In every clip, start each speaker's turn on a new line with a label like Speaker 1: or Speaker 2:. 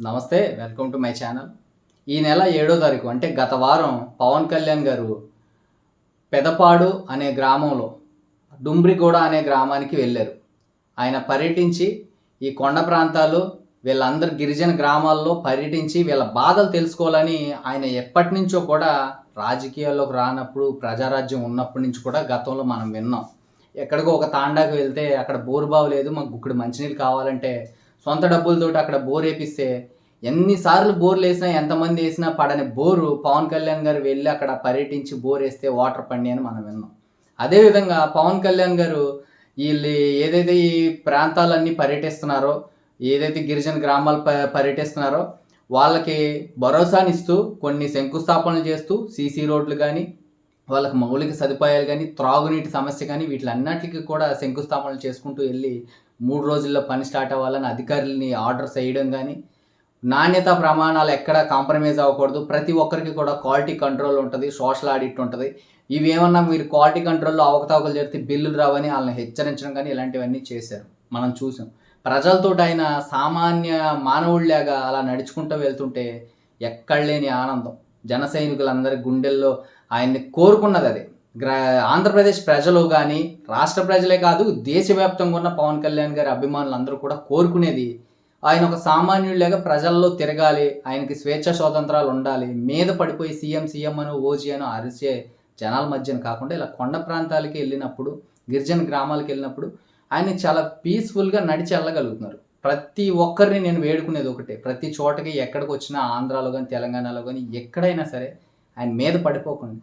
Speaker 1: నమస్తే welcome to my channel. ఈ నెల ఏడో తారీఖు అంటే గత వారం పవన్ కళ్యాణ్ గారు పెదపాడు అనే గ్రామంలో డుంబ్రిగూడ అనే గ్రామానికి వెళ్ళారు. ఆయన పర్యటించి ఈ కొండ ప్రాంతాలు వీళ్ళందరు గిరిజన గ్రామాల్లో పర్యటించి వీళ్ళ బాధలు తెలుసుకోవాలని ఆయన ఎప్పటి నుంచో కూడా రాజకీయాల్లోకి రానప్పుడు ప్రజారాజ్యం ఉన్నప్పటి నుంచి కూడా గతంలో మనం విన్నాం. ఎక్కడికో ఒక తాండాకి వెళ్తే అక్కడ బోరుబావు లేదు మాకు గుక్కడు మంచినీళ్ళు కావాలంటే సొంత డబ్బులతోటి అక్కడ బోర్ వేపిస్తే ఎన్నిసార్లు బోర్లు వేసినా ఎంతమంది వేసినా పడని బోరు పవన్ కళ్యాణ్ గారు వెళ్ళి అక్కడ పర్యటించి బోర్ వేస్తే వాటర్ పండి అని మనం విన్నాం. అదేవిధంగా పవన్ కళ్యాణ్ గారు వీళ్ళు ఏదైతే ఈ ప్రాంతాలన్నీ పర్యటిస్తున్నారో ఏదైతే గిరిజన గ్రామాలు ప పర్యటిస్తున్నారో వాళ్ళకి భరోసానిస్తూ కొన్ని శంకుస్థాపనలు చేస్తూ సీసీ రోడ్లు కానీ వాళ్ళకి మౌలిక సదుపాయాలు కానీ త్రాగునీటి సమస్య కానీ వీటిలన్నిటికీ కూడా శంకుస్థాపనలు చేసుకుంటూ వెళ్ళి మూడు రోజుల్లో పని స్టార్ట్ అవ్వాలని అధికారులని ఆర్డర్స్ వేయడం కానీ నాణ్యత ప్రమాణాలు ఎక్కడ కాంప్రమైజ్ అవ్వకూడదు. ప్రతి ఒక్కరికి కూడా క్వాలిటీ కంట్రోల్ ఉంటుంది సోషల్ ఆడిట్ ఉంటుంది. ఇవి ఏమన్నా మీరు క్వాలిటీ కంట్రోల్లో అవకతవకలు జరిగితే బిల్లులు రావని వాళ్ళని హెచ్చరించడం కానీ ఇలాంటివన్నీ చేశారు. మనం చూసాం. ప్రజలతో ఆయన సామాన్య మానవుడిలాగా అలా నడుచుకుంటూ వెళ్తుంటే ఎక్కడ లేని ఆనందం. జన సైనికులందరి గుండెల్లో ఆయన్ని కోరుకున్నది అదే. ఆంధ్రప్రదేశ్ ప్రజలు కానీ రాష్ట్ర ప్రజలే కాదు దేశవ్యాప్తంగా ఉన్న పవన్ కళ్యాణ్ గారి అభిమానులు అందరూ కూడా కోరుకునేది ఆయన ఒక సామాన్యుడిలాగా ప్రజల్లో తిరగాలి ఆయనకి స్వేచ్ఛ స్వాతంత్రాలు ఉండాలి మీద పడిపోయి సీఎం సీఎం అని ఓజీ అను అరిచే జనాల మధ్యన కాకుండా ఇలా కొండ ప్రాంతాలకి వెళ్ళినప్పుడు గిరిజన గ్రామాలకు వెళ్ళినప్పుడు ఆయన చాలా పీస్ఫుల్గా నడిచి వెళ్ళగలుగుతున్నారు. ప్రతి ఒక్కరిని నేను వేడుకునేది ఒకటే. ప్రతి చోటకి ఎక్కడికి వచ్చినా ఆంధ్రాలో కానీ తెలంగాణలో కానీ ఎక్కడైనా సరే ఆయన మీద పడిపోకుండా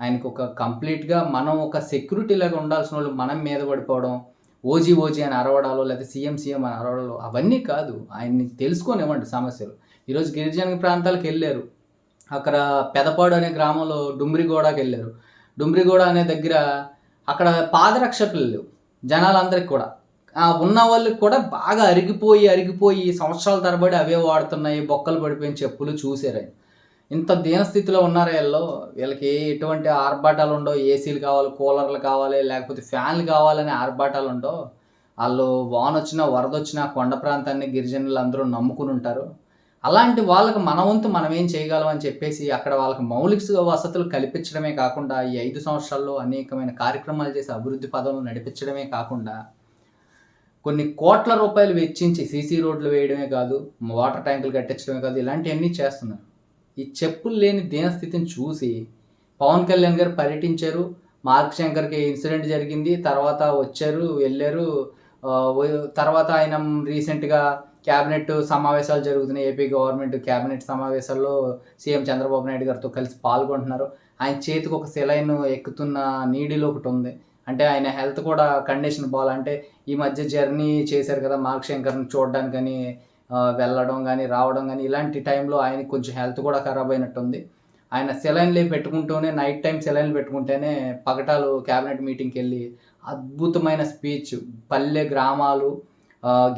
Speaker 1: ఆయనకు ఒక కంప్లీట్గా మనం ఒక సెక్యూరిటీ లాగా ఉండాల్సిన వాళ్ళు మనం మీద పడిపోవడం ఓజీ ఓజీ అని అరవడాలో లేకపోతే సీఎం సీఎం అని అరవడాలో అవన్నీ కాదు. ఆయన్ని తెలుసుకోనివ్వండి సమస్యలు. ఈరోజు గిరిజన ప్రాంతాలకు వెళ్ళారు. అక్కడ పెదపాడు అనే గ్రామంలో డుమ్రిగూడకి వెళ్ళారు. డుమ్రిగూడ అనే దగ్గర అక్కడ పాదరక్షకులు లేవు. జనాలందరికి కూడా. ఉన్న వాళ్ళకి కూడా బాగా అరిగిపోయి అరిగిపోయి సంవత్సరాల తరబడి అవే వాడుతున్నాయి బొక్కలు పడిపోయిన చెప్పులు చూసారు ఆయన. ఇంత దీనస్థితిలో ఉన్నారు వీళ్ళు? వీళ్ళకి ఎటువంటి ఆర్భాటాలు ఉండవు. ఏసీలు కావాలి కూలర్లు కావాలి లేకపోతే ఫ్యాన్లు కావాలనే ఆర్భాటాలు ఉండవు. వాళ్ళు వాన వచ్చినా వరద వచ్చినా కొండ ప్రాంతాన్ని గిరిజనులు అందరూ నమ్ముకుని ఉంటారు. అలాంటి వాళ్ళకి మన వంతు మనం ఏం చేయగలం అని చెప్పేసి అక్కడ వాళ్ళకి మౌలిక వసతులు కల్పించడమే కాకుండా ఈ ఐదు సంవత్సరాల్లో అనేకమైన కార్యక్రమాలు చేసి అభివృద్ధి పదవులు నడిపించడమే కాకుండా కొన్ని కోట్ల రూపాయలు వెచ్చించి సీసీ రోడ్లు వేయడమే కాదు వాటర్ ట్యాంకులు కట్టించడమే కాదు ఇలాంటివన్నీ చేస్తున్నారు. ఈ చెప్పులు లేని దీనస్థితిని చూసి పవన్ కళ్యాణ్ గారు పర్యటించారు. మార్క్ శంకర్కి ఇన్సిడెంట్ జరిగింది. తర్వాత వచ్చారు వెళ్ళారు. తర్వాత ఆయన రీసెంట్గా క్యాబినెట్ సమావేశాలు జరుగుతున్నాయి. ఏపీ గవర్నమెంట్ క్యాబినెట్ సమావేశాల్లో సీఎం చంద్రబాబు నాయుడు గారితో కలిసి పాల్గొంటున్నారు. ఆయన చేతికి ఒక సెలైన్ ఎక్కుతున్న నీడిలో ఒకటి ఉంది. అంటే ఆయన హెల్త్ కూడా కండిషన్ బాగా అంటే ఈ మధ్య జర్నీ చేశారు కదా మార్క్ శంకర్ని చూడడానికని కానీ వెళ్ళడం కానీ రావడం కానీ ఇలాంటి టైంలో ఆయనకి కొంచెం హెల్త్ కూడా ఖరాబ్ అయినట్టుంది. ఆయన సెలైన్లే పెట్టుకుంటూనే నైట్ టైం సెలైన్లు పెట్టుకుంటేనే పగటాలు క్యాబినెట్ మీటింగ్కి వెళ్ళి అద్భుతమైన స్పీచ్ పల్లె గ్రామాలు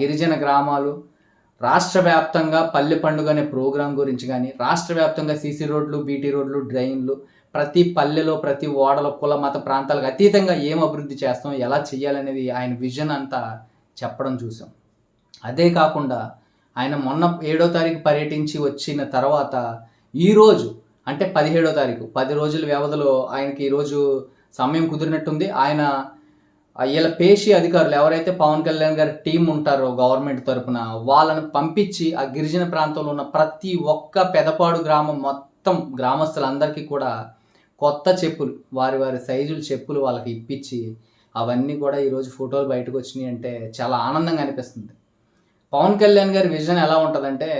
Speaker 1: గిరిజన గ్రామాలు రాష్ట్ర వ్యాప్తంగా పల్లె పండుగ అనే ప్రోగ్రాం గురించి కానీ రాష్ట్ర వ్యాప్తంగా సీసీ రోడ్లు బీటీ రోడ్లు డ్రైన్లు ప్రతి పల్లెలో ప్రతి ఓడల కుల మత ప్రాంతాలకు అతీతంగా ఏం అభివృద్ధి చేస్తాం ఎలా చేయాలనేది ఆయన విజన్ అంతా చెప్పడం చూసాం. అదే కాకుండా ఆయన మొన్న ఏడో తారీఖు పర్యటించి వచ్చిన తర్వాత ఈరోజు అంటే పదిహేడో తారీఖు పది రోజుల వ్యవధిలో ఆయనకి ఈరోజు సమయం కుదిరినట్టుంది. ఆయన ఇలా వీళ్ళ పేషి అధికారులు ఎవరైతే పవన్ కళ్యాణ్ గారి టీం ఉంటారో గవర్నమెంట్ తరపున వాళ్ళని పంపించి ఆ గిరిజన ప్రాంతంలో ఉన్న ప్రతి ఒక్క పెదపాడు గ్రామం మొత్తం గ్రామస్తులందరికీ కూడా కొత్త చెప్పులు వారి వారి సైజుల చెప్పులు వాళ్ళకి ఇప్పించి అవన్నీ కూడా ఈరోజు ఫోటోలు బయటకు వచ్చినాయి అంటే చాలా ఆనందంగా అనిపిస్తుంది. పవన్ కళ్యాణ్ గారి విజన్ ఎలా ఉంటుందంటే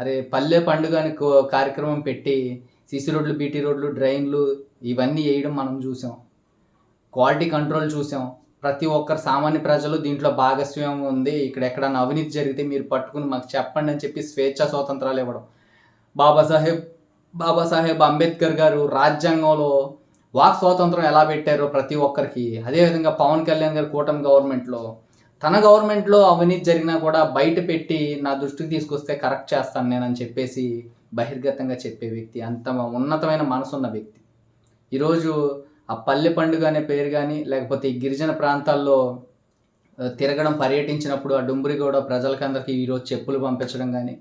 Speaker 1: అరే పల్లె పండుగ అని కార్యక్రమం పెట్టి సిసి రోడ్లు బీటీ రోడ్లు డ్రైన్లు ఇవన్నీ వేయడం మనం చూసాం. క్వాలిటీ కంట్రోల్ చూసాం. ప్రతి ఒక్కరు సామాన్య ప్రజలు దీంట్లో భాగస్వామ్యం ఉంది. ఇక్కడ ఎక్కడైనా అవినీతి జరిగితే మీరు పట్టుకుని మాకు చెప్పండి అని చెప్పి స్వేచ్ఛ స్వాతంత్రాలు ఇవ్వడం. బాబాసాహెబ్ బాబాసాహెబ్ అంబేద్కర్ గారు రాజ్యాంగంలో వాక్ స్వాతంత్రం ఎలా పెట్టారో ప్రతి ఒక్కరికి అదేవిధంగా పవన్ కళ్యాణ్ గారు కూటమి గవర్నమెంట్లో తన గవర్నమెంట్లో అవినీతి జరిగినా కూడా బయట పెట్టి నా దృష్టికి తీసుకొస్తే కరెక్ట్ చేస్తాను నేను చెప్పేసి బహిర్గతంగా చెప్పే వ్యక్తి అంత ఉన్నతమైన మనసున్న వ్యక్తి. ఈరోజు ఆ పల్లె పండుగ అనే పేరు కానీ లేకపోతే ఈ గిరిజన ప్రాంతాల్లో తిరగడం పర్యటించినప్పుడు ఆ డుంబురిగూడ ప్రజలకందరికీ ఈరోజు చెప్పులు పంపించడం కానీ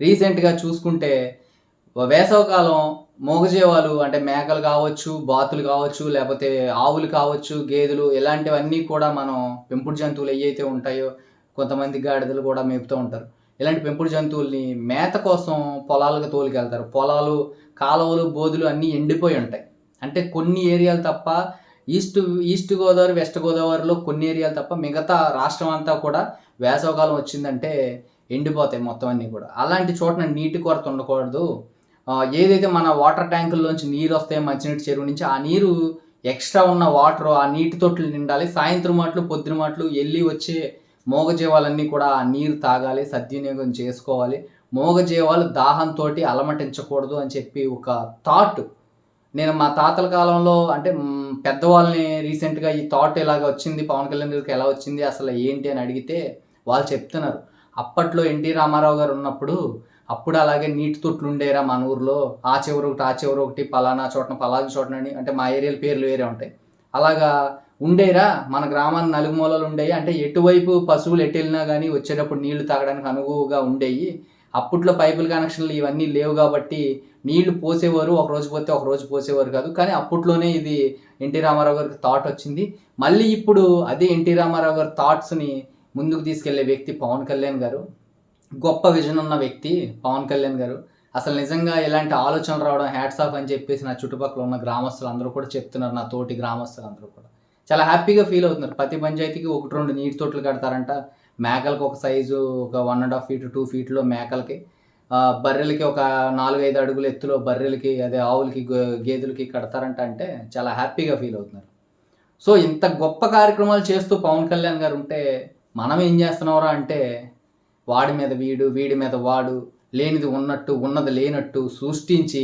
Speaker 1: రీసెంట్గా చూసుకుంటే వేసవకాలం మూగజీవాలు అంటే మేకలు కావచ్చు బాతులు కావచ్చు లేకపోతే ఆవులు కావచ్చు గేదెలు ఇలాంటివన్నీ కూడా మనం పెంపుడు జంతువులు ఏవైతే ఉంటాయో కొంతమంది గాడిదలు కూడా మేపుతూ ఉంటారు. ఇలాంటి పెంపుడు జంతువుల్ని మేత కోసం పొలాలకు తోలుకెళ్తారు. పొలాలు కాలువలు బోధులు అన్నీ ఎండిపోయి ఉంటాయి. అంటే కొన్ని ఏరియాలు తప్ప ఈస్ట్ ఈస్ట్ గోదావరి వెస్ట్ గోదావరిలో కొన్ని ఏరియాలు తప్ప మిగతా రాష్ట్రం అంతా కూడా వేసవకాలం వచ్చిందంటే ఎండిపోతాయి మొత్తం అన్నీ కూడా. అలాంటి చోటన నీటి కొరత ఉండకూడదు. ఏదైతే మన వాటర్ ట్యాంకుల్లోంచి నీరు వస్తాయో మంచినీటి చెరువు నుంచి ఆ నీరు ఎక్స్ట్రా ఉన్న వాటర్ ఆ నీటి తొట్లు నిండాలి. సాయంత్రం మాటలు పొద్దున మాటలు వెళ్ళి వచ్చే మూగజీవాలన్నీ కూడా ఆ నీరు తాగాలి సద్వినియోగం చేసుకోవాలి. మూగజీవాలు దాహంతో అలమటించకూడదు అని చెప్పి ఒక థాట్ నేను మా తాతల కాలంలో అంటే పెద్దవాళ్ళని రీసెంట్గా ఈ థాట్ ఇలాగ వచ్చింది పవన్ కళ్యాణ్ గారికి ఎలా వచ్చింది అసలు ఏంటి అని అడిగితే వాళ్ళు చెప్తున్నారు. అప్పట్లో ఎన్టీ రామారావు గారు ఉన్నప్పుడు అప్పుడు అలాగే నీటి తొట్లు ఉండేరా మన ఊర్లో. ఆ చివరి ఒకటి ఆ చివరి ఒకటి పలానా చోటన పలానా చోటనని అంటే మా ఏరియాల పేర్లు వేరే ఉంటాయి. అలాగా ఉండేరా మన గ్రామాన్ని నలుగుమూలలు ఉండేవి అంటే ఎటువైపు పశువులు ఎటు వెళ్ళినా కానీ వచ్చేటప్పుడు నీళ్ళు తాగడానికి అనువుగా ఉండేవి అప్పట్లో పైపుల కనెక్షన్లు ఇవన్నీ లేవు కాబట్టి నీళ్ళు పోసేవారు ఒక రోజు పోతే ఒక రోజు పోసేవారు కాదు. కానీ అప్పట్లోనే ఇది ఎన్టీ రామారావు గారికి థాట్ వచ్చింది. మళ్ళీ ఇప్పుడు అదే ఎన్టీ రామారావు గారి థాట్స్ని ముందుకు తీసుకెళ్ళే వ్యక్తి పవన్ కళ్యాణ్ గారు. గొప్ప విజన్ ఉన్న వ్యక్తి పవన్ కళ్యాణ్ గారు. అసలు నిజంగా ఇలాంటి ఆలోచనలు రావడం హ్యాట్స్ ఆఫ్ అని చెప్పేసి నా చుట్టుపక్కల ఉన్న గ్రామస్తులు అందరూ కూడా చెప్తున్నారు నా తోటి గ్రామస్తులు అందరూ కూడా. చాలా హ్యాపీగా ఫీల్ అవుతున్నారు. ప్రతి పంచాయతీకి ఒకటి రెండు నీటి తోటలు కడతారంట. మేకలకు ఒక సైజు ఒక one and half feet two ఫీట్లో మేకలకి. బర్రెలకి ఒక నాలుగైదు అడుగుల ఎత్తులో బర్రెలకి అదే ఆవులకి గేదెలకి కడతారంట అంటే చాలా హ్యాపీగా ఫీల్ అవుతున్నారు. సో ఇంత గొప్ప కార్యక్రమాలు చేస్తూ పవన్ కళ్యాణ్ గారు ఉంటే మనం ఏం చేస్తున్నారా అంటే వాడి మీద వీడు వీడి మీద వాడు లేనిది ఉన్నట్టు ఉన్నది లేనట్టు సృష్టించి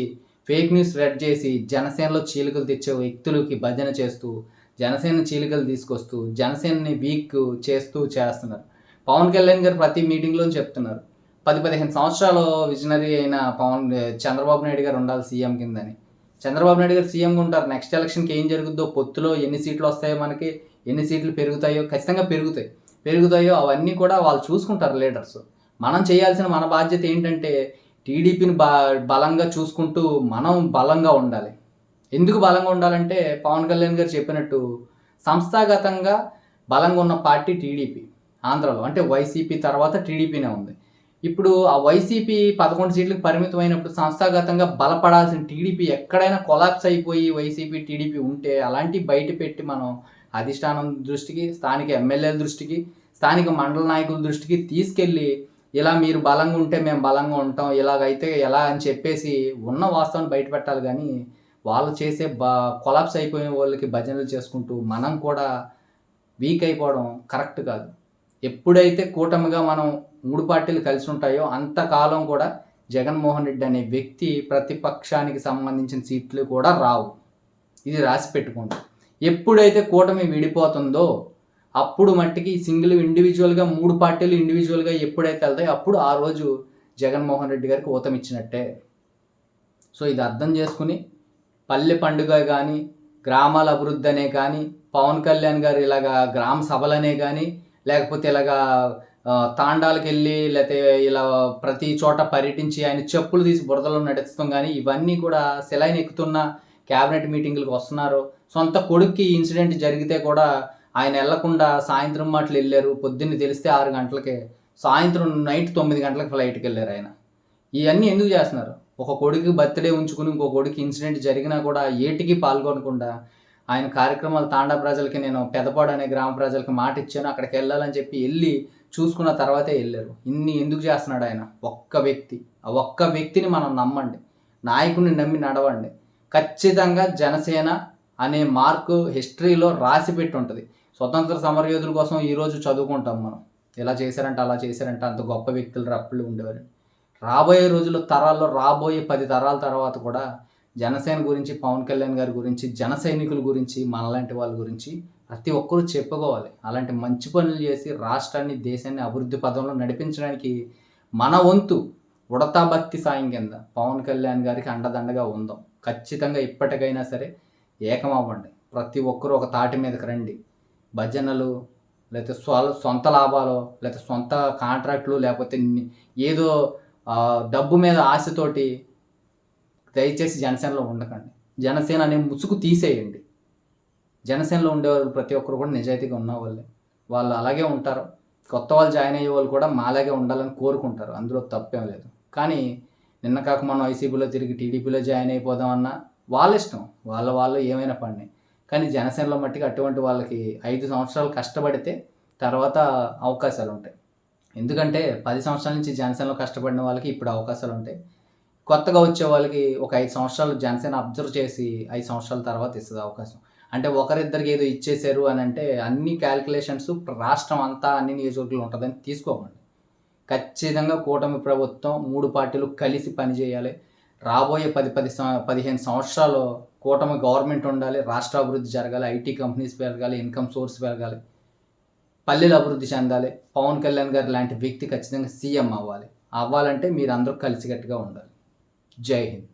Speaker 1: ఫేక్ న్యూస్ స్ప్రెడ్ చేసి జనసేనలో చీలికలు తెచ్చే వ్యక్తులకి భజన చేస్తూ జనసేన చీలికలు తీసుకొస్తూ జనసేనని వీక్ చేస్తూ చేస్తున్నారు. పవన్ కళ్యాణ్ గారు ప్రతి మీటింగ్లో చెప్తున్నారు. పది పదిహేను సంవత్సరాలు విజనరీ అయిన పవన్ చంద్రబాబు నాయుడు గారు ఉండాలి సీఎం కిందని. చంద్రబాబు నాయుడు గారు సీఎంగా ఉంటారు. నెక్స్ట్ ఎలక్షన్కి ఏం జరుగుద్దో పొత్తులో ఎన్ని సీట్లు వస్తాయో మనకి ఎన్ని సీట్లు పెరుగుతాయో ఖచ్చితంగా పెరుగుతాయి. పెరుగుతాయో అవన్నీ కూడా వాళ్ళు చూసుకుంటారు లీడర్స్ మనం చేయాల్సిన మన బాధ్యత ఏంటంటే టీడీపీని బ బలంగా చూసుకుంటూ మనం బలంగా ఉండాలి. ఎందుకు బలంగా ఉండాలంటే పవన్ కళ్యాణ్ గారు చెప్పినట్టు సంస్థాగతంగా బలంగా ఉన్న పార్టీ టీడీపీ ఆంధ్రలో. అంటే వైసీపీ తర్వాత టీడీపీనే ఉంది. ఇప్పుడు ఆ వైసీపీ పదకొండు సీట్లకు పరిమితం అయినప్పుడు సంస్థాగతంగా బలపడాల్సిన టీడీపీ ఎక్కడైనా కొలాప్స్ అయిపోయి వైసీపీ టీడీపీ ఉంటే అలాంటి బయట పెట్టి మనం అధిష్టానం దృష్టికి స్థానిక ఎమ్మెల్యేల దృష్టికి స్థానిక మండల నాయకుల దృష్టికి తీసుకెళ్ళి ఇలా మీరు బలంగా ఉంటే మేము బలంగా ఉంటాం ఇలాగైతే ఎలా అని చెప్పేసి ఉన్న వాస్తవాన్ని బయట పెట్టాలి కానీ వాళ్ళు చేసే బా కొలాప్స్ అయిపోయిన వాళ్ళకి భజనలు చేసుకుంటూ మనం కూడా వీక్ అయిపోవడం కరెక్ట్ కాదు. ఎప్పుడైతే కూటమిగా మనం మూడు పార్టీలు కలిసి ఉంటాయో అంతకాలం కూడా జగన్మోహన్ రెడ్డి అనే వ్యక్తి ప్రతిపక్షానికి సంబంధించిన సీట్లు కూడా రావు. ఇది రాసి పెట్టుకోండి. ఎప్పుడైతే కూటమి విడిపోతుందో అప్పుడు మట్టికి సింగిల్ ఇండివిజువల్గా మూడు పార్టీలు ఇండివిజువల్గా ఎప్పుడైతే వెళ్తాయో అప్పుడు ఆ రోజు జగన్మోహన్ రెడ్డి గారికి ఊతం ఇచ్చినట్టే. సో ఇది అర్థం చేసుకుని పల్లె పండుగ కానీ గ్రామాల అభివృద్ధి అనే కానీ పవన్ కళ్యాణ్ గారు ఇలాగా గ్రామ సభలనే కానీ లేకపోతే ఇలాగా తాండాలకు వెళ్ళి లేకపోతే ఇలా ప్రతి చోట పర్యటించి ఆయన చెప్పులు తీసి బురదలో నడుస్తాం కానీ ఇవన్నీ కూడా సెలైన్ ఎక్కుతున్న క్యాబినెట్ మీటింగులకు వస్తున్నారు. సొంత కొడుక్కి ఇన్సిడెంట్ జరిగితే కూడా ఆయన వెళ్ళకుండా సాయంత్రం మాటలు వెళ్ళారు. పొద్దున్న తెలిస్తే ఆరు గంటలకే. సాయంత్రం నైట్ తొమ్మిది గంటలకు ఫ్లైట్కి వెళ్ళారు ఆయన. ఇవన్నీ ఎందుకు చేస్తున్నారు? ఒక కొడుకు బర్త్డే ఉంచుకుని ఇంకో కొడుకు ఇన్సిడెంట్ జరిగినా కూడా ఏటికి పాల్గొనకుండా ఆయన కార్యక్రమాలు తాండా ప్రజలకి నేను పెదపాడు అనే గ్రామ ప్రజలకి మాట ఇచ్చాను. అక్కడికి వెళ్ళాలని చెప్పి వెళ్ళి చూసుకున్న తర్వాతే వెళ్ళారు. ఇన్ని ఎందుకు చేస్తున్నాడు ఆయన? ఒక్క వ్యక్తి. ఆ ఒక్క వ్యక్తిని మనం నమ్మండి. నాయకుడిని నమ్మి నడవండి. ఖచ్చితంగా జనసేన అనే మార్కు హిస్టరీలో రాసి పెట్టి ఉంటుంది స్వతంత్ర సమరయోధుల కోసం ఈరోజు చదువుకుంటాం మనం. ఇలా చేశారంట అలా చేశారంట అంత గొప్ప వ్యక్తులు రప్పులు ఉండేవారు. రాబోయే రోజుల్లో తరాల్లో రాబోయే పది తరాల తర్వాత కూడా జనసేన గురించి పవన్ కళ్యాణ్ గారి గురించి జన సైనికుల గురించి మనలాంటి వాళ్ళ గురించి ప్రతి ఒక్కరూ చెప్పుకోవాలి. అలాంటి మంచి పనులు చేసి రాష్ట్రాన్ని దేశాన్ని అభివృద్ధి పదంలో నడిపించడానికి మన వంతు ఉడతా భక్తి సాయం కింద పవన్ కళ్యాణ్ గారికి అండదండగా ఉందాం. ఖచ్చితంగా ఇప్పటికైనా సరే ఏకమవ్వండి. ప్రతి ఒక్కరూ ఒక తాటి మీదకి రండి. భజనలు లేకపోతే స్వ సొంత లాభాలు లేకపోతే సొంత కాంట్రాక్ట్లు లేకపోతే ఏదో డబ్బు మీద ఆశతోటి దయచేసి జనసేనలో ఉండకండి. జనసేన అనే ముసుగు తీసేయండి. జనసేనలో ఉండేవాళ్ళు ప్రతి ఒక్కరు కూడా నిజాయితీగా ఉన్న వాళ్ళే. వాళ్ళు అలాగే ఉంటారు. కొత్త వాళ్ళు జాయిన్ అయ్యే వాళ్ళు కూడా మాలాగే ఉండాలని కోరుకుంటారు. అందులో తప్పేం లేదు. కానీ నిన్న కాక మనం వైసీపీలో తిరిగి టీడీపీలో జాయిన్ అయిపోదామన్నా వాళ్ళ ఇష్టం వాళ్ళ వాళ్ళు ఏమైనా పడినాయి కానీ జనసేనలో మట్టికి అటువంటి వాళ్ళకి ఐదు సంవత్సరాలు కష్టపడితే తర్వాత అవకాశాలు ఉంటాయి. ఎందుకంటే పది సంవత్సరాల నుంచి జనసేనలో కష్టపడిన వాళ్ళకి ఇప్పుడు అవకాశాలు ఉంటాయి. కొత్తగా వచ్చే వాళ్ళకి ఒక ఐదు సంవత్సరాలు జనసేన అబ్జర్వ్ చేసి ఐదు సంవత్సరాల తర్వాత ఇస్తుంది అవకాశం. అంటే ఒకరిద్దరికి ఏదో ఇచ్చేసారు అని అంటే అన్ని క్యాల్కులేషన్స్ రాష్ట్రం అంతా అన్ని నియోజకవర్గాలు ఉంటుందని తీసుకోకండి ఖచ్చితంగా కూటమి ప్రభుత్వం మూడు పార్టీలు కలిసి పనిచేయాలి. రాబోయే పది పది పదిహేను సంవత్సరాలు కూటమి గవర్నమెంట్ ఉండాలి రాష్ట్ర అభివృద్ధి జరగాలి ఐటీ కంపెనీస్ పెరగాలి ఇన్కమ్ సోర్స్ పెరగాలి పల్లెలు అభివృద్ధి చెందాలి పవన్ కళ్యాణ్ గారు లాంటి వ్యక్తి ఖచ్చితంగా సీఎం అవ్వాలి. అవ్వాలంటే మీరందరూ కలిసికట్టుగా ఉండాలి. జై హింద్.